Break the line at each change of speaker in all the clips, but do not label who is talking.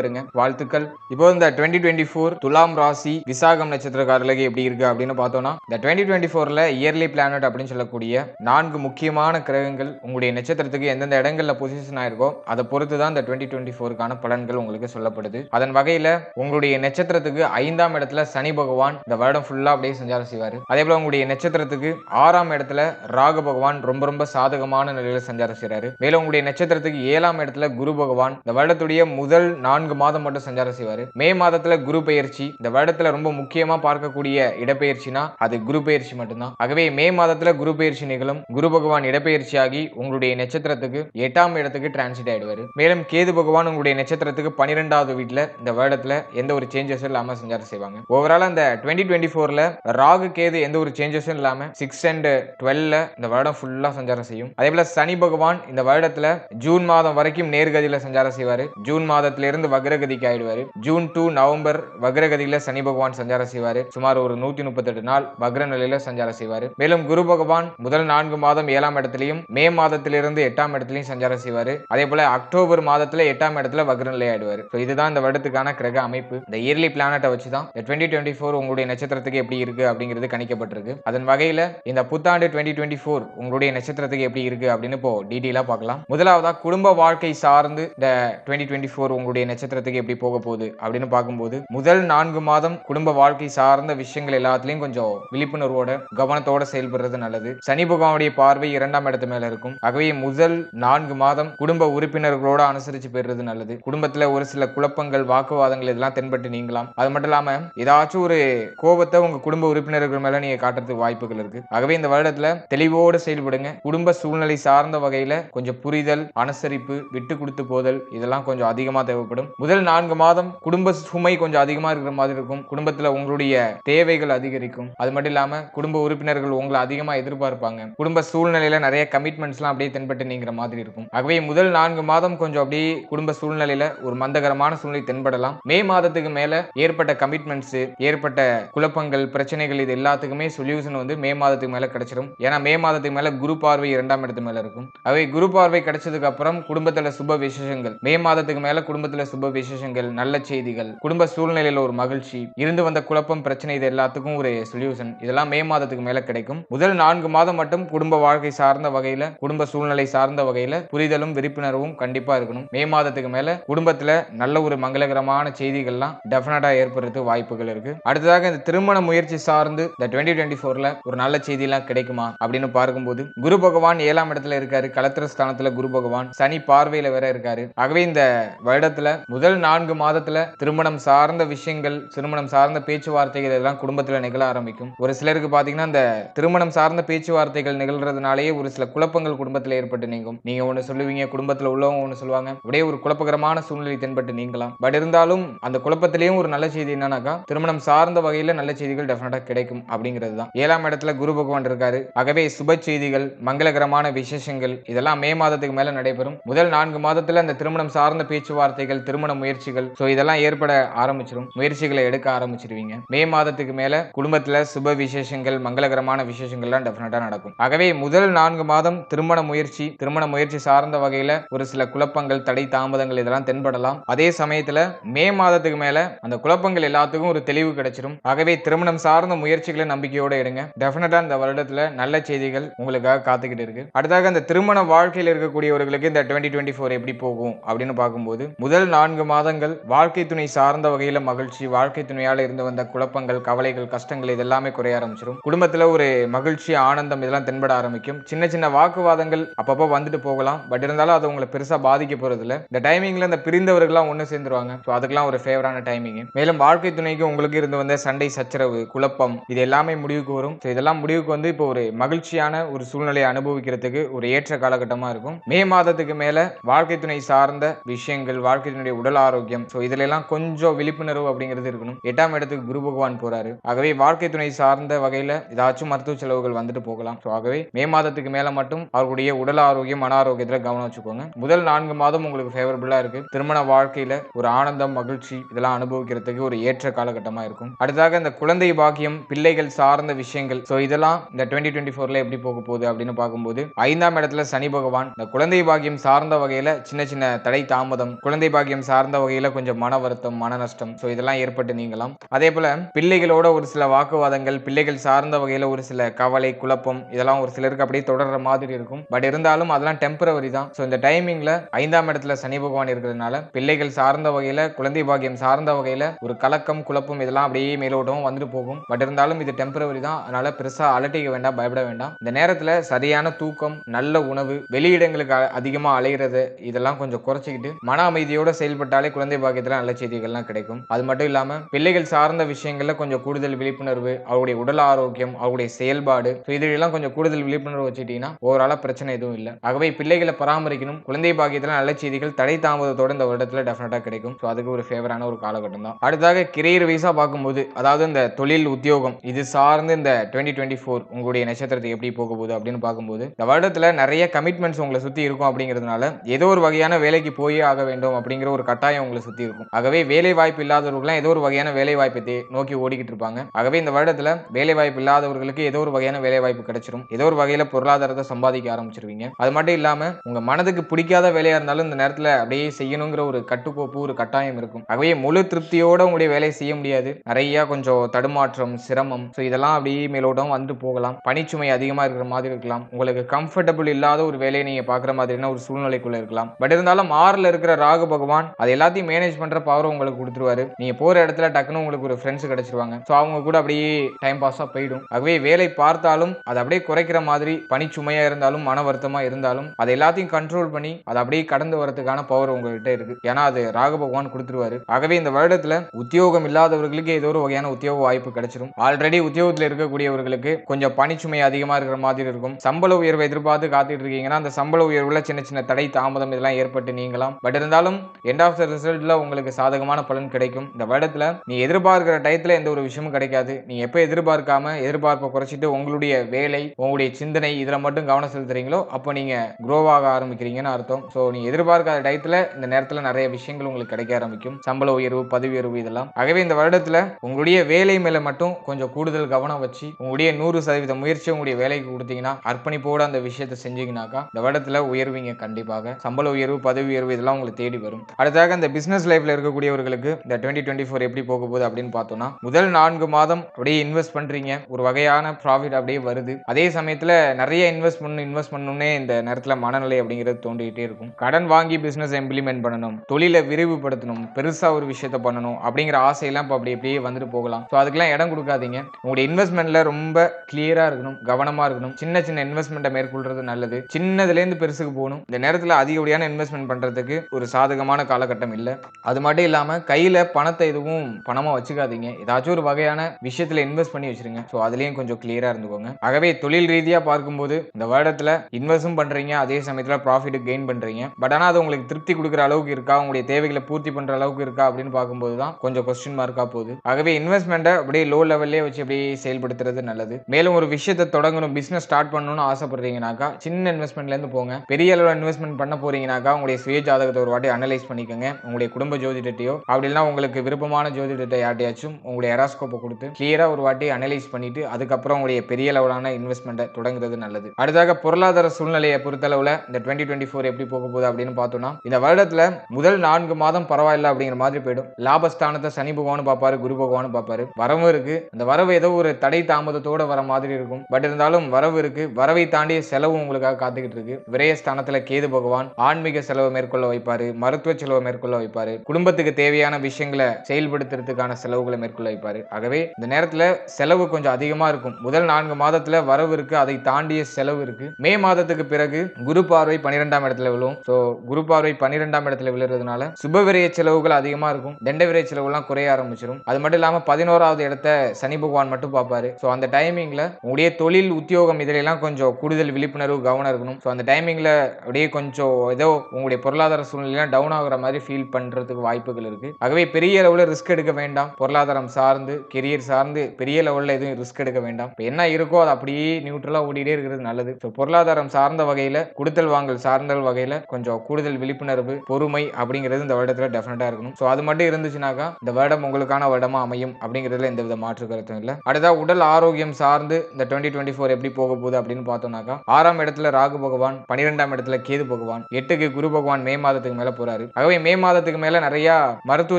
பெறுங்க வாழ்த்துக்கள். இப்போ இந்த டுவெண்ட்டி டுவெண்ட்டி ஃபோர் துலாம் ராசி விசாகம் நட்சத்திரக்காரர்களுக்கு எப்படி இருக்கு அப்படின்னு பார்த்தோம்னா இந்த டுவெண்ட்டி டுவெண்ட்டி ஃபோர்ல இயர்லி பிளானட் அப்படின்னு சொல்லக்கூடிய நான்கு முக்கியமான கிரகங்கள் உங்களுடைய நட்சத்திரத்துக்கு எந்தெந்த இடங்கள்ல பொசிஷன் ஆயிருக்கோ அதை பொறுத்து தான் இந்த டுவெண்ட்டி டுவெண்ட்டி ஃபோருக்கான பலன்கள் உங்களுக்கு சொல்லப்படுது. அதன் வகையில உங்களுடைய நட்சத்திரத்துக்கு ஐந்தாம் இடத்துல சனி பகவான் இந்த வருடம் ஃபுல்லா அப்படியே சஞ்சாரம் செய்வார். அதே போல உங்களுடைய நட்சத்திரத்துக்கு ஆறாம் இடத்துல ராகு பகவான் ரொம்ப ரொம்ப சாதகமான நிலையில சஞ்சாரம் செய்கிறாரு மேலும் உங்களுடைய நட்சத்திரத்துக்கு ஏழாம் இடத்துல குரு பகவான் இந்த வருடத்துடைய முதல் நான்கு மாதம் மட்டும் சஞ்சாரம் செய்வார். மே மாதத்துல குரு பெயர்ச்சி இந்த வருடத்துல ரொம்ப முக்கியமா பார்க்கக்கூடிய இடப்பெயர்ச்சினா அது குரு பெயர்ச்சி மட்டும்தான். ஆகவே மே மாதத்துல குரு பெயர்ச்சி நிகழும் குரு பகவான் இடப்பெயர்ச்சியாகி உங்களுடைய நட்சத்திரத்துக்கு எட்டாம் இடத்துக்கு டிரான்சிட் ஆயிடுவாரு. மேலும் கேது பகவான் உங்களுடைய நட்சத்திரத்துக்கு பன்னிரெண்டாவது வீட்டில் இந்த வருடத்துல எந்த ஒரு சேஞ்சஸும் இல்லாம சஞ்சாரம் செய்வாங்க. ஓவரால் அந்த டுவெண்ட்டி டுவெண்ட்டி ஃபோர்ல ராகு கேது எந்த ஒரு சேஞ்சஸும் இல்லாம சிக்ஸ் அண்ட் டுவெல்ல இந்த வருடம் ஃபுல்லா சஞ்சாரம் செய்யும். அதே போல சனி பகவான் இந்த வருடத்துல ஜூன் மாதம் வரைக்கும் நேர்கதியில சஞ்சாரம் செய்வாரு. ஜூன் மாதத்திலிருந்து வக்ரகதிக்கு ஆயிடுவாரு ஜூன் டூ நவம்பர் வக்ரகதியில சனி பகவான் சஞ்சாரம் செய்வாரு. சுமார் ஒரு நூத்தி முப்பத்தெட்டு நாள் வக்ர நிலையில சஞ்சாரம் செய்வாரு. மேலும் குரு பகவான் முதல் நான்கு மாதம் ஏழாம் இடத்திலையும் மே மாதத்திலிருந்து எட்டாம் இடத்திலையும் சஞ்சாரம் செய்வாரு. அதே போல அக்டோபர் மாதத்துல எட்டாம் இடத்துல வக்ர நிலை ஆயிடுவாரு இதுதான் இந்த வருடத்துக்கான கிரக அமைப்பு. இந்த இயர்லி பிளானட்டை வச்சு தான் இந்த டுவெண்ட்டி டுவெண்ட்டி ஃபோர் உங்களுடைய நட்சத்திரத்துக்கு எப்படி இருக்கு அப்படிங்கிறது கணிக்கப்பட்டிருக்கு. அதன் வகையில இந்த புத்தாண்டு டுவெண்ட்டி டுவெண்ட்டி ஃபோர் உங்களுடைய நட்சத்திரத்துக்கு எப்படி இருக்கு அப்படின்னு இப்போ டீட்டெயிலாக பார்க்கலாம். முதலாவதா குடும்ப வாழ்க்கை சார்ந்து இந்த டுவெண்ட்டி டுவெண்ட்டி ஃபோர் உங்களுடைய நட்சத்திரத்துக்கு எப்படி போக போகுது அப்படின்னு பார்க்கும்போது முதல் நான்கு மாதம் குடும்ப வாழ்க்கை சார்ந்த விஷயங்கள் எல்லாத்துலயும் கொஞ்சம் விழிப்புணர்வோட கவனத்தோட செயல்படுறது நல்லது. சனி பகவானுடைய பார்வை இரண்டாம் இடத்து மேல இருக்கும். ஆகவே முதல் நான்கு மாதம் குடும்ப உறுப்பினர்களோட அனுசரிச்சு போயிடுறது நல்லது. குடும்பத்துல ஒரு சில குழப்பங்கள் வாக்குவாதங்கள் இதெல்லாம் தென்பட்டு நீங்களாம் அது மட்டும் இல்லாம ஏதாச்சும் ஒரு கோபத்தை உங்க குடும்ப உறுப்பினர்கள் மேல நீங்க காட்டுறதுக்கு வாய்ப்புகள் இருக்கு. ஆகவே இந்த வருடத்துல தெளிவோடு செயல்படுங்க. குடும்ப சூழ்நிலை சார்ந்த வகையில கொஞ்சம் புரிதல் அனுசரிப்பு விட்டு கொடுத்து போதல் இதெல்லாம் கொஞ்சம் அதிகமா தேவைப்படும். முதல் நான்கு மாதம் குடும்ப சுமை கொஞ்சம் அதிகமா இருக்கிற மாதிரி இருக்கும். குடும்பத்துல உங்களுடைய தேவைகள் அதிகரிக்கும். அது மட்டும் இல்லாம குடும்ப உறுப்பினர்கள் உங்களை அதிகமா எதிர்பார்ப்பாங்க. குடும்ப சூழ்நிலையில நிறைய கமிட்மெண்ட்ஸ்லாம் அப்படியே தென்பட்டு நீங்கிற மாதிரி இருக்கும். ஆகவே முதல் நான்கு மாதம் கொஞ்சம் அப்படியே குடும்ப சூழ்நிலையில ஒரு மந்தகரமான சூழ்நிலை தென்படலாம். மே மாதத்துக்கு மேல ஏற்பட்ட கமிட்மெண்ட்ஸ் ஏற்பட்ட குழப்பங்கள் பிரச்சனைகள் இது எல்லாத்துக்குமே சொல்யூஷன் வந்து மே மாதத்துக்கு மேல கிடைச்சிடும் ஏன்னா மே மாதத்துக்கு மேல குரு பார்வை இரண்டாம் இடத்து மேல இருக்கும். அவை குரு பார்வை கிடைச்சதுக்கு அப்புறம் குடும்பத்துல சுப விசேஷங்கள். மே மாதத்துக்கு மேல குடும்பத்துல சுப விசேஷங்கள் நல்ல செய்திகள் குடும்ப சூழ்நிலையில ஒரு மகிழ்ச்சி இருந்து வந்த குழப்பம் பிரச்சனை இது எல்லாத்துக்கும் ஒரு சொல்யூஷன் இதெல்லாம் மே மாதத்துக்கு மேல கிடைக்கும். முதல் நான்கு மாதம் மட்டும் குடும்ப வாழ்க்கை சார்ந்த வகையில குடும்ப சூழ்நிலை சார்ந்த வகையில புரிதலும் விழிப்புணர்வும் கண்டிப்பா இருக்கணும். மே மாதத்துக்கு மேல குடும்பத்துல நல்ல ஒரு மங்களகரமான செய்திகள்லாம் டெஃபினட்டா ஏற்படுறதுக்கு வாய்ப்புகள் இருக்கு. அடுத்ததாக இந்த திருமண முயற்சி சார்ந்து இந்த டுவெண்ட்டி டுவெண்ட்டி ஃபோர்ல ஒரு நல்ல செய்தி எல்லாம் கிடைக்குமா அப்படின்னு பார்க்கும்போது குரு பகவான் ஏழாம் இடத்துல இருக்காரு கலத்திர ஸ்தானத்துல குரு பகவான் சனி பார்வையில வேற இருக்காரு. ஆகவே இந்த வருடத்துல முதல் நான்கு மாதத்துல திருமணம் சார்ந்த விஷயங்கள் திருமணம் சார்ந்த பேச்சுவார்த்தைகள் எல்லாம் குடும்பத்துல நிகழ ஆரம்பிக்கும். ஒரு சிலருக்கு பாத்தீங்கன்னா இந்த திருமணம் சார்ந்த பேச்சுவார்த்தைகள் நிகழ்றதுனாலேயே ஒரு சில குழப்பங்கள் குடும்பத்துல ஏற்பட்டு நீங்கும். நீங்க ஒண்ணு சொல்லுவீங்க குடும்பத்துல உள்ளவங்க ஒண்ணு சொல்லுவாங்க. அப்படியே ஒரு குழப்பகரமான சூழ்நிலை தென்பட்டு நீங்கலாம். பட் இருந்தாலும் அந்த குழப்பத்திலையும் ஒரு நல்ல செய்தி என்னன்னாக்கா திருமணம் சார்ந்த வகையில நல்ல செய்திகள் டெஃபினட்டா கிடைக்கும் அப்படிங்கிறது தான் ஏழாம் இடத்துல குரு பகவான் இருக்காரு. ஆகவே சுப செய்திகள் மங்களகரமான விசேஷங்கள் இதெல்லாம் மே மாதத்துக்கு மேல நடைபெறும். முதல் நான்கு மாதத்துல அந்த திருமணம் சார்ந்த பேச்சுவார்த்தைகள் திருமண திருமண முயற்சிகள். ஸோ இதெல்லாம் ஏற்பட ஆரம்பிச்சிடும் முயற்சிகளை எடுக்க ஆரம்பிச்சிருவீங்க. மே மாதத்துக்கு மேல குடும்பத்துல சுப விசேஷங்கள் மங்களகரமான விசேஷங்கள்லாம் டெஃபினட்டா நடக்கும். ஆகவே முதல் நான்கு மாதம் திருமண முயற்சி திருமண முயற்சி சார்ந்த வகையில ஒரு சில குழப்பங்கள் தடை தாமதங்கள் இதெல்லாம் தென்படலாம். அதே சமயத்துல மே மாதத்துக்கு மேல அந்த குழப்பங்கள் எல்லாத்துக்கும் ஒரு தெளிவு கிடைச்சிடும் ஆகவே திருமணம் சார்ந்த முயற்சிகளை நம்பிக்கையோட எடுங்க. டெஃபினட்டா இந்த வருடத்துல நல்ல செய்திகள் உங்களுக்காக காத்துக்கிட்டு இருக்கு. அடுத்தாக அந்த திருமண வாழ்க்கையில் இருக்கக்கூடியவர்களுக்கு இந்த டுவெண்ட்டி டுவெண்ட்டி ஃபோர் எப்படி போகும் அப்படின்னு பார்க்கும்போது முதல் நான்கு நான்கு மாதங்கள் வாழ்க்கை துணை சார்ந்த வகையில மகிழ்ச்சி வாழ்க்கை துணையால இருந்து வந்த குழப்பங்கள் கவலைகள் கஷ்டங்கள் இதெல்லாமே குறைய ஆரம்பிச்சிடும் குடும்பத்துல ஒரு மகிழ்ச்சி ஆனந்தம் இதெல்லாம் தென்பட ஆரம்பிக்கும். சின்ன சின்ன வாக்குவாதங்கள் அப்பப்போ வந்துட்டு போகலாம். பட் இருந்தாலும் அது உங்களை பெருசா பாதிக்க போறது இல்ல இந்த டைமிங்ல இந்த பிரிந்தவர்கள்லாம் ஒன்று சேர்ந்துருவாங்க. ஸோ அதுக்கெல்லாம் ஒரு ஃபேவரான டைமிங் மேலும் வாழ்க்கை துணைக்கு உங்களுக்கு இருந்து வந்த சண்டை சச்சரவு குழப்பம் இது எல்லாமே முடிவுக்கு வரும். ஸோ இதெல்லாம் முடிவுக்கு வந்து இப்போ ஒரு மகிழ்ச்சியான ஒரு சூழ்நிலையை அனுபவிக்கிறதுக்கு ஒரு ஏற்ற காலகட்டமா இருக்கும். மே மாதத்துக்கு மேல வாழ்க்கை துணை சார்ந்த விஷயங்கள் வாழ்க்கை துணையுடைய உடல் ஆரோக்கியம். ஸோ இதுல எல்லாம் கொஞ்சம் விழிப்புணர்வு அப்படிங்கிறது இருக்கணும். எட்டாம் இடத்துக்கு குரு பகவான் போறாரு. ஆகவே வாழ்க்கை துணை சார்ந்த வகையில ஏதாச்சும் மருத்துவ செலவுகள் வந்துட்டு போகலாம். ஸோ ஆகவே மே மாதத்துக்கு மேல மட்டும் அவர்களுடைய உடல் ஆரோக்கியம் மன ஆரோக்கியத்துல கவனம் வச்சுக்கோங்க. முதல் நான்கு மாதம் உங்களுக்கு ஃபேவரபிளா இருக்கு. திருமண வாழ்க்கையில ஒரு ஆனந்தம் மகிழ்ச்சி இதெல்லாம் அனுபவிக்கிறதுக்கு ஒரு ஏற்ற காலகட்டமா இருக்கும். அடுத்ததாக இந்த குழந்தை பாக்கியம் பிள்ளைகள் சார்ந்த விஷயங்கள். ஸோ இதெல்லாம் இந்த டுவெண்ட்டி டுவெண்ட்டி ஃபோர்ல எப்படி போக போகுது அப்படின்னு பார்க்கும்போது ஐந்தாம் இடத்துல சனி பகவான் இந்த குழந்தை பாக்கியம் சார்ந்த வகையில சின்ன சின்ன தடை தாமதம் குழந்தை பாக்கியம் சார்ந்த வகையில் கொஞ்சம் மன வருத்தம் மன நஷ்டம். ஸோ இதெல்லாம் ஏற்பட்டு நீங்களாம் அதே போல பிள்ளைகளோட ஒரு சில வாக்குவாதங்கள் பிள்ளைகள் சார்ந்த வகையில் ஒரு சில கவலை குழப்பம் இதெல்லாம் ஒரு சிலருக்கு அப்படியே தொடர்ற மாதிரி இருக்கும். பட் இருந்தாலும் அதெல்லாம் டெம்பரவரி தான். ஸோ இந்த டைமிங்ல ஐந்தாம் இடத்துல சனி பகவான் இருக்கிறதுனால பிள்ளைகள் சார்ந்த வகையில் குழந்தை பாக்கியம் சார்ந்த வகையில் ஒரு கலக்கம் குழப்பம் இதெல்லாம் அப்படியே மேலோட்டமும் வந்துட்டு போகும். பட் இருந்தாலும் இது டெம்பரவரி தான். அதனால பெருசா அலட்டிக்க வேண்டாம் பயப்பட வேண்டாம். இந்த நேரத்தில் சரியான தூக்கம் நல்ல உணவு வெளியிடங்களுக்கு அதிகமாக அலைகிறது இதெல்லாம் கொஞ்சம் குறைச்சிக்கிட்டு மன அமைதியோட செயல்பட்டாலே குழந்தை பாக்கியத்தில் நல்ல செய்திகள்லாம் கிடைக்கும். அது மட்டும் இல்லாம பிள்ளைகள் சார்ந்த விஷயங்கள்ல கொஞ்சம் கூடுதல் விழிப்புணர்வு அவருடைய உடல் ஆரோக்கியம் அவருடைய செயல்பாடு ஸோ இதெல்லாம் கொஞ்சம் கூடுதல் விழிப்புணர்வு வச்சுட்டீங்கன்னா ஓவராலா பிரச்சனை எதுவும் இல்லை. ஆகவே பிள்ளைகளை பராமரிக்கணும். குழந்தை பாக்கியத்தில் நல்ல செய்திகள் தடை தாமதத்தோட இந்த வருடத்தில் டெஃபினட்டாக கிடைக்கும். ஸோ அதுக்கு ஒரு ஃபேவரான ஒரு காலகட்டம் தான். அடுத்ததாக கிரியர் வைஸா பார்க்கும்போது அதாவது இந்த தொழில் உத்தியோகம் இது சார்ந்து இந்த டுவெண்ட்டி டுவெண்ட்டி ஃபோர் உங்களுடைய நட்சத்திரத்துக்கு எப்படி போக போகுது அப்படின்னு பார்க்கும்போது இந்த வருடத்தில் நிறைய கமிட்மெண்ட்ஸ் உங்களை சுத்தி இருக்கும் அப்படிங்கிறதுனால ஏதோ ஒரு வகையான வேலைக்கு போயே ஆக வேண்டும் அப்படிங்கிற ஒரு கட்டாயம் உங்களை சுத்தி இருக்கும். ஆகவே வேலை வாய்ப்பு இல்லாதவர்கள்லாம் ஏதோ ஒரு வகையான வேலை வாய்ப்பை நோக்கி ஓடிக்கிட்டு இருப்பாங்க. ஆகவே இந்த வருடத்துல வேலை வாய்ப்பு இல்லாதவர்களுக்கு ஏதோ ஒரு வகையான வேலை வாய்ப்பு கிடைச்சிரும். ஏதோ ஒரு வகையில பொருளாதாரத்தை சம்பாதிக்க ஆரம்பிச்சிருவீங்க. அது மட்டும் இல்லாம உங்க மனதுக்கு பிடிக்காத வேலையா இருந்தாலும் இந்த நேரத்துல அப்படியே செய்யணுங்கிற ஒரு கட்டுக்கோப்பு ஒரு கட்டாயம் இருக்கும். ஆகவே முழு திருப்தியோட உங்களுடைய வேலையை செய்ய முடியாது. நிறைய கொஞ்சம் தடுமாற்றம் சிரமம். ஸோ இதெல்லாம் அப்படியே மேலோட்டம் வந்து போகலாம். பணிச்சுமை அதிகமா இருக்கிற மாதிரி இருக்கலாம். உங்களுக்கு கம்ஃபர்டபுள் இல்லாத ஒரு வேலையை நீங்க பாக்குற மாதிரியான ஒரு சூழ்நிலைக்குள்ள இருக்கலாம். பட் இருந்தாலும் ஆறுல இருக்கிற ராகு பகவான் அது எல்லாத்தையும் மேனேஜ் பண்ற பவர் உங்களுக்கு கொடுத்துருவாரு. நீங்க போற இடத்துல டக்குன்னு உங்களுக்கு ஒரு ஃப்ரெண்ட்ஸ் கிடைச்சிருவாங்க. ஸோ அவங்க கூட அப்படியே டைம் பாஸா போயிடும். ஆகவே வேலை பார்த்தாலும் அதை அப்படியே குறைக்கிற மாதிரி பனிச்சுமையா இருந்தாலும் மன வருத்தமா இருந்தாலும் அதை எல்லாத்தையும் கண்ட்ரோல் பண்ணி அதை அப்படியே கடந்து வரதுக்கான பவர் உங்ககிட்ட இருக்கு. ஏன்னா அது ராக பகவான் கொடுத்துருவாரு. ஆகவே இந்த வருடத்துல உத்தியோகம் இல்லாதவர்களுக்கு ஏதோ ஒரு வகையான உத்தியோக வாய்ப்பு கிடைச்சிடும் ஆல்ரெடி உத்தியோகத்தில் இருக்கக்கூடியவர்களுக்கு கொஞ்சம் பணிச்சுமை அதிகமா இருக்கிற மாதிரி இருக்கும். சம்பள உயர்வை எதிர்பார்த்து காத்துட்டு இருக்கீங்கன்னா அந்த சம்பள உயர்வுல சின்ன சின்ன தடை தாமதம் இதெல்லாம் ஏற்பட்டு நீங்களாம் பட் இருந்தாலும் என்ன எண்ட் ஆஃப் த ரிசல்ட்ல உங்களுக்கு சாதகமான பலன் கிடைக்கும். இந்த வருடத்துல நீ எதிர்பார்க்கிற டயத்துல எந்த ஒரு விஷயமும் கிடைக்காது. நீ எப்ப எதிர்பார்க்காம எதிர்பார்ப்பை குறைச்சிட்டு உங்களுடைய வேலை உங்களுடைய சிந்தனை இதில் மட்டும் கவனம் செலுத்துறீங்களோ அப்போ நீங்க க்ரோவாக ஆரம்பிக்கிறீங்கன்னு அர்த்தம். ஸோ நீ எதிர்பார்க்காத டயத்துல இந்த நேரத்துல நிறைய விஷயங்கள் உங்களுக்கு கிடைக்க ஆரம்பிக்கும். சம்பள உயர்வு பதவி உயர்வு இதெல்லாம். ஆகவே இந்த வருடத்துல உங்களுடைய வேலை மேல மட்டும் கொஞ்சம் கூடுதல் கவனம் வச்சு உங்களுடைய நூறு சதவீத முயற்சி உங்களுடைய வேலைக்கு கொடுத்தீங்கன்னா அர்ப்பணிப்போட அந்த விஷயத்தை செஞ்சீங்கன்னாக்கா இந்த வருடத்துல உயர்வீங்க கண்டிப்பாக. சம்பள உயர்வு பதவி உயர்வு இதெல்லாம் உங்களுக்கு தேடி வரும். அடுத்ததாக இந்த பிசினஸ் லைஃப்ல இருக்கக்கூடியவர்களுக்கு இந்த டுவெண்ட்டி டுவெண்ட்டி ஃபோர் எப்படி போக போகுது அப்படின்னு பார்த்தோம்னா முதல் நான்கு மாதம் அப்படியே இன்வெஸ்ட் பண்றீங்க. ஒரு வகையான ப்ராஃபிட் அப்படியே வருது. அதே சமயத்துல நிறைய இன்வெஸ்ட் பண்ணணும் இன்வெஸ்ட் பண்ணணும்னே இந்த நேரத்தில் மனநிலை அப்படிங்கிறது தோண்டிக்கிட்டே இருக்கும். கடன் வாங்கி பிசினஸ் இம்ப்ளிமெண்ட் பண்ணணும். தொழிலை விரிவுபடுத்தணும். பெருசா ஒரு விஷயத்த பண்ணணும் அப்படிங்கிற ஆசையெல்லாம் இப்போ அப்படி அப்படியே வந்துட்டு போகலாம். ஸோ அதுக்கெல்லாம் இடம் கொடுக்காதீங்க. உங்களுடைய இன்வெஸ்ட்மெண்ட்ல ரொம்ப கிளியரா இருக்கணும் கவனமா இருக்கணும். சின்ன சின்ன இன்வெஸ்ட்மெண்ட்டை மேற்கொள்றது நல்லது. சின்னதுலேருந்து பெருசுக்கு போகணும். இந்த நேரத்தில் அதிகப்படியான இன்வெஸ்ட்மெண்ட் பண்றதுக்கு ஒரு சாதகமான காலகட்டம் இல்லை. அது மட்டும் இல்லாம கையில் பணத்தை எதுவும் பணமா வச்சுக்காதீங்க. ஏதாச்சும் ஒரு வகையான விஷயத்துல இன்வெஸ்ட் பண்ணி வச்சுருங்க. ஸோ அதுலேயும் கொஞ்சம் கிளியராக இருந்துக்கோங்க. ஆகவே தொழில் ரீதியாக பார்க்கும்போது இந்த வருடத்தில் இன்வெஸ்டும் பண்றீங்க அதே சமயத்தில் ப்ராஃபிட் கெயின் பண்ணுறீங்க பட் ஆனால் அது உங்களுக்கு திருப்தி கொடுக்குற அளவுக்கு இருக்கா? உங்களுடைய தேவைகளை பூர்த்தி பண்ணுற அளவுக்கு இருக்கா? அப்படின்னு பார்க்கும்போது தான் கொஞ்சம் கொஸ்டின் மார்க்கா போகுது. ஆகவே இன்வெஸ்ட்மெண்ட்டை அப்படியே லோ லெவல்லே வச்சு அப்படியே செயல்படுத்துறது நல்லது. மேலும் ஒரு விஷயத்தை தொடங்கணும் பிசினஸ் ஸ்டார்ட் பண்ணணும்னு ஆசைப்படுறீங்கனாக்கா சின்ன இன்வெஸ்ட்மெண்ட்ல இருந்து போங்க. பெரிய அளவில் இன்வெஸ்ட்மெண்ட் பண்ண போறீங்கனாக்கா உங்களுடைய சுய ஜாதகத்தை ஒரு வாட்டி அனலைஸ் பண்ணிக்க பண்ணிக்கோங்க உங்களுடைய குடும்ப ஜோதிடத்தையோ அப்படி உங்களுக்கு விருப்பமான ஜோதிடத்தை யார்ட்டையாச்சும் உங்களுடைய எராஸ்கோப்பை கொடுத்து கிளியரா ஒரு வாட்டி அனலைஸ் பண்ணிட்டு அதுக்கப்புறம் உங்களுடைய பெரிய லெவலான இன்வெஸ்ட்மெண்ட்டை தொடங்குறது நல்லது. அடுத்ததாக பொருளாதார சூழ்நிலையை பொறுத்தளவில் இந்த டுவெண்ட்டி டுவெண்ட்டி ஃபோர் எப்படி போக போகுது அப்படின்னு பார்த்தோம்னா இந்த வருடத்துல முதல் நான்கு மாதம் பரவாயில்ல அப்படிங்கிற மாதிரி போயிடும். லாபஸ்தானத்தை சனி பகவான் பார்ப்பாரு குரு பகவான் பார்ப்பாரு. வரவும் இருக்கு. அந்த வரவு ஏதோ ஒரு தடை தாமதத்தோட வர மாதிரி இருக்கும். பட் இருந்தாலும் வரவு இருக்கு. வரவை தாண்டிய செலவு உங்களுக்காக காத்துக்கிட்டு இருக்கு. விரயஸ்தானத்தில் கேது பகவான் ஆன்மீக செலவு மேற்கொள்ள வைப்பாரு. மருத்துவ செலவு மேற்கொள்ள வைப்பாரு. குடும்பத்துக்கு தேவையான விஷயங்களை செயல்படுத்துறதுக்கான செலவுகளை மேற்கொள்ள வைப்பாரு. ஆகவே இந்த நேரத்தில் செலவு கொஞ்சம் அதிகமா இருக்கும். முதல் நான்கு மாதத்துல வரவு இருக்கு. அதை தாண்டிய செலவு இருக்கு. மே மாதத்துக்கு பிறகு குரு பார்வை பன்னிரெண்டாம் இடத்துல விழும். ஸோ குரு பார்வை பன்னிரெண்டாம் இடத்துல விழுறதுனால சுபவிரைய செலவுகள் அதிகமாக இருக்கும். தண்ட விரய செலவுலாம் குறைய ஆரம்பிச்சிடும் அது மட்டும் இல்லாமல் பதினோராவது இடத்த சனி பகவான் மட்டும் பார்ப்பாரு. ஸோ அந்த டைமிங்ல உங்களுடைய தொழில் உத்தியோகம் இதிலெல்லாம் கொஞ்சம் கூடுதல் விழிப்புணர்வு கவனம் இருக்கணும். ஸோ அந்த டைமிங்ல அப்படியே கொஞ்சம் ஏதோ உங்களுடைய பொருளாதார சூழ்நிலையெல்லாம் டவுன் ஆகிற மாதிரி ஃபீல் பண்றதுக்கு வாய்ப்புகள் இருக்கு. ஆகவே பெரிய லெவலில் ரிஸ்க் எடுக்க வேண்டாம். பொருளாதாரம் சார்ந்து கெரியர் சார்ந்து பெரிய லெவலில் எதுவும் ரிஸ்க் எடுக்க வேண்டாம். இப்போ என்ன இருக்கோ அது அப்படியே நியூட்ரலாக ஓடிட்டே இருக்கிறது நல்லது. ஸோ பொருளாதாரம் சார்ந்த வகையில் கொடுத்தல் வாங்கல் சார்ந்த வகையில் கொஞ்சம் கூடுதல் விழிப்புணர்வு பொறுமை அப்படிங்கிறது இந்த வருடத்தில் டெஃபினட்டாக இருக்கணும். ஸோ அது மட்டும் இருந்துச்சுனாக்கா இந்த வருடம் உங்களுக்கான வருடமா அமையும் அப்படிங்கிறதுல எந்த வித மாற்று கருத்தும் இல்லை. அடுத்தா உடல் ஆரோக்கியம் சார்ந்து இந்த டுவெண்ட்டி டுவெண்ட்டி ஃபோர் எப்படி போக போகுது அப்படின்னு பார்த்தோம்னாக்கா ஆறாம் இடத்துல ராகு பகவான் பன்னிரெண்டாம் இடத்துல கேது பகவான் எட்டுக்கு குரு பகவான் மே மாதத்துக்கு மேலே போறாரு. ஆகவே மே மாதத்துக்கு மேல நிறைய மருத்துவ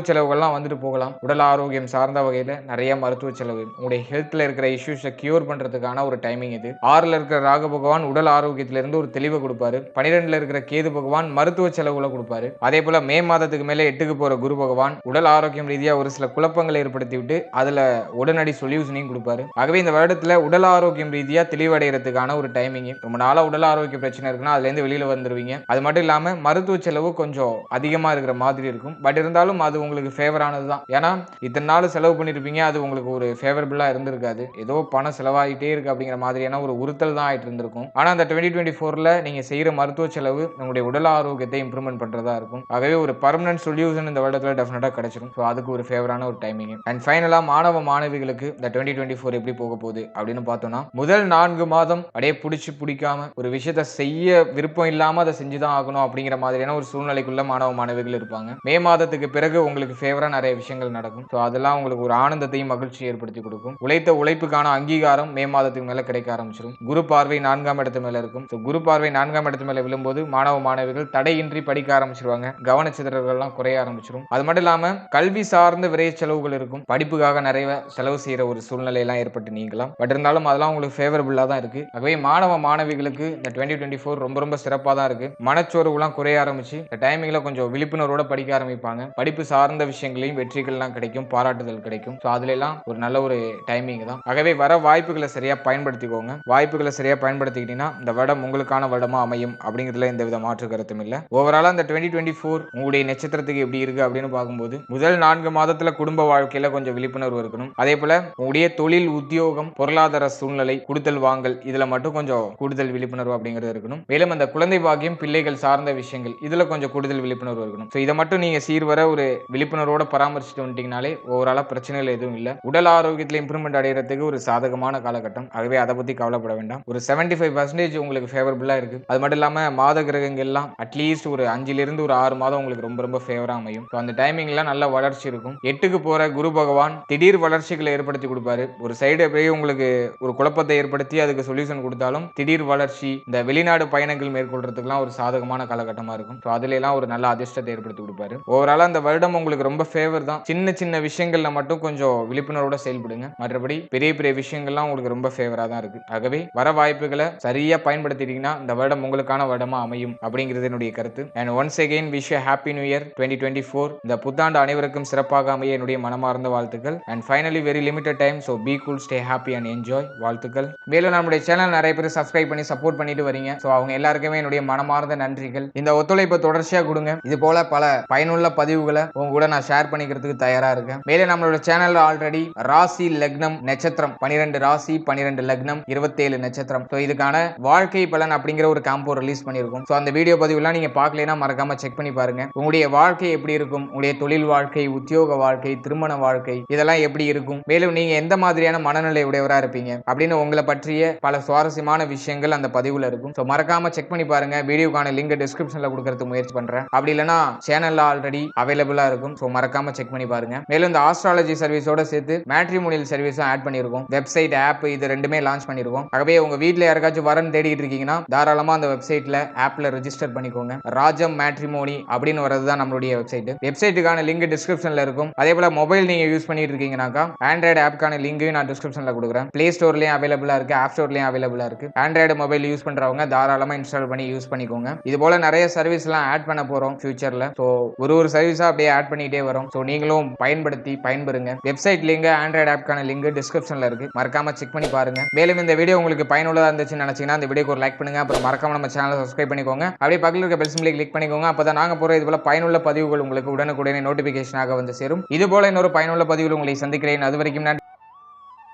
செலவுகள்லாம் வந்துட்டு போகலாம். உடல் ஆரோக்கியம் சார்ந்த வகையில நிறைய மருத்துவ செலவு. உங்களுடைய ஹெல்த்ல இருக்கிற இஷ்யூஸை கியூர் பண்றதுக்கான ஒரு டைமிங் இது. ஆறுல இருக்கிற ராகு பகவான் உடல் ஆரோக்கியத்துல இருந்து ஒரு தெளிவை கொடுப்பாரு. பனிரெண்டில் இருக்கிற கேது பகவான் மருத்துவ செலவுகளை கொடுப்பாரு. அதே போல மே மாதத்துக்கு மேல எட்டுக்கு போற குரு பகவான் உடல் ஆரோக்கியம் ரீதியா ஒரு சில குழப்பங்களை ஏற்படுத்தி விட்டு அதுல உடனடி சொல்யூஷனையும் கொடுப்பாரு. ஆகவே இந்த வருடத்துல உடல் ஆரோக்கியம் ரீதியா தெளிவடைகிறதுக்கான ஒரு டைமிங் ரொம்ப நாளா உடல் ஆரோக்கிய பிரச்சனை இருக்குன்னா அதுல இருந்து வெளியில வந்துருவீங்க. அது மட்டும் இல்லாம மருத்துவ செலவு கொஞ்சம் அதிகமாக இருக்கிற மாதிரி இருக்கும். பட் இருந்தாலும் அது உங்களுக்கு ஃபேவரானது தான். ஏன்னா இத்தனை நாள் செலவு பண்ணியிருப்பீங்க அது உங்களுக்கு ஒரு ஃபேவரபிளாக இருந்திருக்காது. ஏதோ பணம் செலவாகிட்டே இருக்கு அப்படிங்கிற மாதிரியான ஒரு உறுத்தல் தான் ஆயிட்டு இருந்திருக்கும். ஆனால் அந்த டுவெண்ட்டி டுவெண்ட்டி ஃபோரில் நீங்கள் செய்கிற மருத்துவ செலவு உங்களுடைய உடல் ஆரோக்கியத்தை இம்ப்ரூவ்மெண்ட் பண்ணுறதா இருக்கும். ஆகவே ஒரு பர்மனன்ட் சொல்யூஷன் இந்த வருடத்தில் டெஃபினட்டாக கிடைச்சிடும் ஸோ அதுக்கு ஒரு ஃபேவரான ஒரு டைமிங் அண்ட் ஃபைனலாக மாணவ மாணவிகளுக்கு இந்த டுவெண்ட்டி டுவெண்ட்டி ஃபோர் எப்படி போக போகுது அப்படின்னு பார்த்தோம்னா முதல் நான்கு மாதம் அப்படியே பிடிச்சி பிடிக்காம ஒரு விஷயத்த செய்ய விருப்பம் இல்லாமல் அதை செஞ்சு தான் ஆகணும் அப்படிங்கிற மாதிரியான ஒரு சூழ்நிலைக்குள்ள மாணவ மாணவிகள் இருப்பாங்க. மே மாதத்துக்கு பிறகு உங்களுக்கு ஃபேவரா நிறைய விஷயங்கள் நடக்கும். ஸோ அதெல்லாம் உங்களுக்கு ஒரு ஆனந்தத்தையும் மகிழ்ச்சியை ஏற்படுத்தி கொடுக்கும். உழைத்த உழைப்புக்கான அங்கீகாரம் மே மாதத்துக்கு மேல கிடைக்க ஆரம்பிச்சிடும் குரு பார்வை நான்காம் இடத்து மேல இருக்கும். ஸோ குரு பார்வை நான்காம் இடத்து மேல விழும்போது மாணவ மாணவிகள் தடையின்றி படிக்க ஆரம்பிச்சிருவாங்க. கவனச்சிதறல்கள்லாம் குறைய ஆரம்பிச்சிடும் அது மட்டும் இல்லாம கல்வி சார்ந்த விரைய செலவுகள் இருக்கும். படிப்புக்காக நிறைய செலவு செய்யற ஒரு சூழ்நிலை எல்லாம் ஏற்பட்டு நீங்களாம் பட் இருந்தாலும் அதெல்லாம் உங்களுக்கு ஃபேவரபிளா தான் இருக்கு. ஆகவே மாணவ மாணவிகளுக்கு இந்த டுவெண்ட்டி டுவெண்ட்டி ஃபோர் ரொம்ப ரொம்ப சிறப்பாக தான் இருக்கு. மனச்சோர்வுலாம் குறைய ஆரம்பிச்சு இந்த டைமிங்ல கொஞ்சம் விழிப்புணர்வோட படிக்க ஆரம்பிப்பாங்க. படிப்பு சார்ந்த விஷயங்களையும் வெற்றிகள்லாம் கிடைக்கும் பாராட்டுதல் கிடைக்கும். ஸோ அதுல எல்லாம் ஒரு நல்ல ஒரு டைமிங் தான். ஆகவே வர வாய்ப்புகளை சரியா பயன்படுத்திக்கோங்க. வாய்ப்புகளை சரியா பயன்படுத்திக்கிட்டீங்கன்னா இந்த வருடம் உங்களுக்கான வருடமா அமையும் அப்படிங்கிறதுல எந்த வித மாற்று கருத்தும் இல்லை. ஓவராலா இந்த டுவெண்ட்டி டுவெண்ட்டி ஃபோர் உங்களுடைய நட்சத்திரத்துக்கு எப்படி இருக்கு அப்படின்னு பார்க்கும்போது முதல் நான்கு மாதத்துல குடும்ப வாழ்க்கையில கொஞ்சம் விழிப்புணர்வு இருக்கணும். அதே போல உங்களுடைய தொழில் உத்தியோகம் பொருளாதார சூழ்நிலை கொடுத்தல் வாங்கல் இதுல மட்டும் கொஞ்சம் கூடுதல் விழிப்புணர்வு அப்படிங்கிறது இருக்கணும். மேலும் அந்த குழந்தை பாக்கியம் பிள்ளைகள் சார்ந்த விஷயங்கள் இதுல கொஞ்சம் கூடுதல் விழிப்புணர்வு இருக்கணும். ஸோ இதை மட்டும் நீங்க சீர்வர ஒரு விழிப்புணர்வோட பராமரிச்சுட்டு வந்துட்டீங்கனாலே ஓவராலாக பிரச்சனைகள் எதுவும் இல்லை. உடல் ஆரோக்கியத்தில் இம்ப்ரூவ்மெண்ட் அடைகிறதுக்கு ஒரு சாதகமான காலகட்டம். ஆகவே அதை பற்றி கவலைப்பட வேண்டாம். ஒரு செவன்டி ஃபைவ் பர்சன்டேஜ் உங்களுக்கு ஃபேவரபுளாக இருக்கு. அது மட்டும் இல்லாமல் மாத கிரகங்கள்லாம் அட்லீஸ்ட் ஒரு அஞ்சிலிருந்து ஒரு ஆறு மாதம் உங்களுக்கு ரொம்ப ரொம்ப ஃபேவராக அமையும். ஸோ அந்த டைமிங்லாம் நல்ல வளர்ச்சி இருக்கும். எட்டுக்கு போகிற குரு பகவான் திடீர் வளர்ச்சிகளை ஏற்படுத்தி கொடுப்பாரு. ஒரு சைடு அப்படியே உங்களுக்கு ஒரு குழப்பத்தை ஏற்படுத்தி அதுக்கு சொல்யூஷன் கொடுத்தாலும் திடீர் வளர்ச்சி இந்த வெளிநாடு பயணங்கள் மேற்கொள்றதுக்குலாம் ஒரு சாதகமான காலகட்டமாக இருக்கும். ஸோ அதுல எல்லாம் ஒரு நல்ல மாற்றத்தை ஏற்படுத்தி கொடுப்பாரு. ஓவரால் அந்த வருடம் உங்களுக்கு ரொம்ப ஃபேவர் தான். சின்ன சின்ன விஷயங்கள்ல மட்டும் கொஞ்சம் விழிப்புணர்வோட செயல்படுங்க. மற்றபடி பெரிய பெரிய விஷயங்கள்லாம் உங்களுக்கு ரொம்ப ஃபேவரா தான் இருக்கு. ஆகவே வர வாய்ப்புகளை சரியா பயன்படுத்திட்டீங்கன்னா இந்த வருடம் உங்களுக்கான வருடமா அமையும் அப்படிங்கிறது என்னுடைய கருத்து. And once again wish happy new year twenty twenty four இந்த புத்தாண்டு அனைவருக்கும் சிறப்பாக அமைய என்னுடைய மனமார்ந்த வாழ்த்துக்கள். And finally very limited time so be cool stay happy and enjoy வாழ்த்துக்கள். மேலும் நம்முடைய சேனல் நிறைய பேர் சப்ஸ்கிரைப் பண்ணி சப்போர்ட் பண்ணிட்டு வரீங்க. ஸோ அவங்க எல்லாருக்குமே என்னுடைய மனமார்ந்த நன்றிகள். இந்த ஒத்துழைப்பை தொடர்ச்சியாக கொடுங்க. இது போல பல பயனுள்ள பதிவுகளை உங்க கூட நான் ஷேர் பண்ணிக்கிறதுக்கு தயாரா இருக்கேன். மேலே நம்மளோட சேனல்ல ஆல்ரெடி ராசி லக்னம் நட்சத்திரம் பனிரெண்டு ராசி பனிரெண்டு லக்னம் இருபத்தேழு நட்சத்திரம். ஸோ இதுக்கான வாழ்க்கை பலன் அப்படிங்கிற ஒரு காம்போ ரிலீஸ் பண்ணியிருக்கோம். ஸோ அந்த வீடியோ பதிவுலாம் நீங்க பார்க்கலைன்னா மறக்காம செக் பண்ணி பாருங்க. உங்களுடைய வாழ்க்கை எப்படி இருக்கும்? உங்களுடைய தொழில் வாழ்க்கை உத்தியோக வாழ்க்கை திருமண வாழ்க்கை இதெல்லாம் எப்படி இருக்கும்? மேலும் நீங்க எந்த மாதிரியான மனநிலை உடையவரா இருப்பீங்க? அப்படின்னு உங்களை பற்றிய பல சுவாரஸ்யமான விஷயங்கள் அந்த பதிவுல இருக்கும். ஸோ மறக்காம செக் பண்ணி பாருங்க. வீடியோக்கான லிங்க் டிஸ்கிரிப்ஷன்ல கொடுக்கறதுக்கு முயற்சி பண்றேன். அப்படி இல்லைன்னா இல்லைன்னா சேனல்ல ஆல்ரெடி அவைலபிளா இருக்கும். ஸோ மறக்காம செக் பண்ணி பாருங்க. மேலும் இந்த ஆஸ்ட்ராலஜி சர்வீஸோட சேர்த்து மேட்ரிமோனியல் சர்வீஸும் ஆட் பண்ணியிருக்கோம் வெப்சைட் ஆப் இது ரெண்டுமே லான்ச் பண்ணியிருக்கோம் ஆகவே உங்க வீட்டில் யாருக்காச்சும் வரன் தேடிட்டு இருக்கீங்கன்னா தாராளமா அந்த வெப்சைட்ல ஆப்ல ரெஜிஸ்டர் பண்ணிக்கோங்க. ராஜம் மேட்ரிமோனி அப்படின்னு வரது தான் நம்மளுடைய வெப்சைட் வெப்சைட்டுக்கான லிங்க் டிஸ்கிரிப்ஷன்ல இருக்கும். அதே போல மொபைல் நீங்க யூஸ் பண்ணிட்டு இருக்கீங்கன்னாக்கா ஆண்ட்ராய்டு ஆப்க்கான லிங்கையும் நான் டிஸ்கிரிப்ஷன்ல கொடுக்குறேன். பிளே ஸ்டோர்லயும் அவைலபிளா இருக்கு. ஆப் ஸ்டோர்லயும் அவைலபிளா இருக்கு. ஆண்ட்ராய்டு மொபைல் யூஸ் பண்றவங்க தாராளமா இன்ஸ்டால் பண்ணி யூஸ் பண்ணிக்கோங்க. இது போல நிறைய சர்வீஸ் எல்லாம் ஆட் பண்ண போறோம். ஃபியூச்சர்ல ஸோ ஒரு ஒரு சர்வீஸா அப்படியே ஆட் பண்ணிகிட்டே வரும். ஸோ நீங்களும் பயன்படுத்தி பயன்பெறுங்க. வெப்சைட் லிங்க் ஆண்ட்ராய்டு ஆப்க்கான லிங்க் டிஸ்கிரிப்ஷன்ல இருக்கு. மறக்காம செக் பண்ணி பாருங்க. மேலும் இந்த வீடியோ உங்களுக்கு பயனுள்ளதா இருந்துச்சுன்னு நினைச்சீங்கன்னா இந்த வீடியோக்கு ஒரு லைக் பண்ணுங்க. அப்புறம் மறக்காம நம்ம சேனலை சப்ஸ்கிரைப் பண்ணிக்கோங்க. அப்படியே பக்கத்தில் இருக்க பெல் சிம்பிளை கிளிக் பண்ணிக்கோங்க. அப்பதான் நாங்க போற இது போல பயனுள்ள பதிவுகள் உங்களுக்கு உடனுக்குடனே நோட்டிபிகேஷனாக வந்து சேரும். இது போல இன்னொரு பயனுள்ள பதிவில் உங்களை சந்திக்கிறேன். அது வரைக்கும் நன்றி.